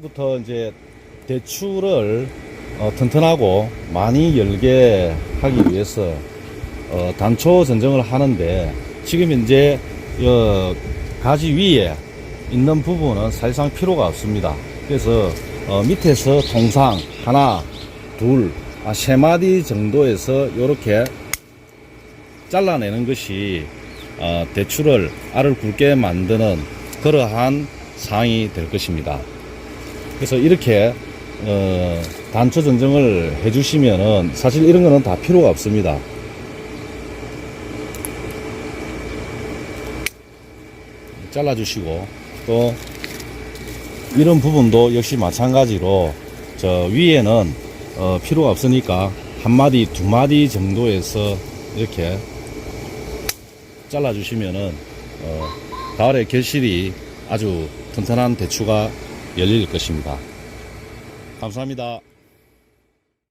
부터 이제 대추를 어, 튼튼하고 많이 열게 하기 위해서 어, 단초 전정을 하는데 지금 이제 어, 가지 위에 있는 부분은 사실상 필요가 없습니다. 그래서 어, 밑에서 통상 하나, 둘, 아, 세 마디 정도에서 이렇게 잘라내는 것이 어, 대추를 알을 굵게 만드는 그러한 상이 될 것입니다. 그래서 이렇게 어, 단초 전정을 해주시면은 사실 이런 거는 다 필요가 없습니다. 잘라주시고 또 이런 부분도 역시 마찬가지로 저 위에는 어, 필요가 없으니까 한 마디 두 마디 정도에서 이렇게 잘라주시면은 어, 가을에 결실이 아주 튼튼한 대추가 열릴 것입니다. 감사합니다.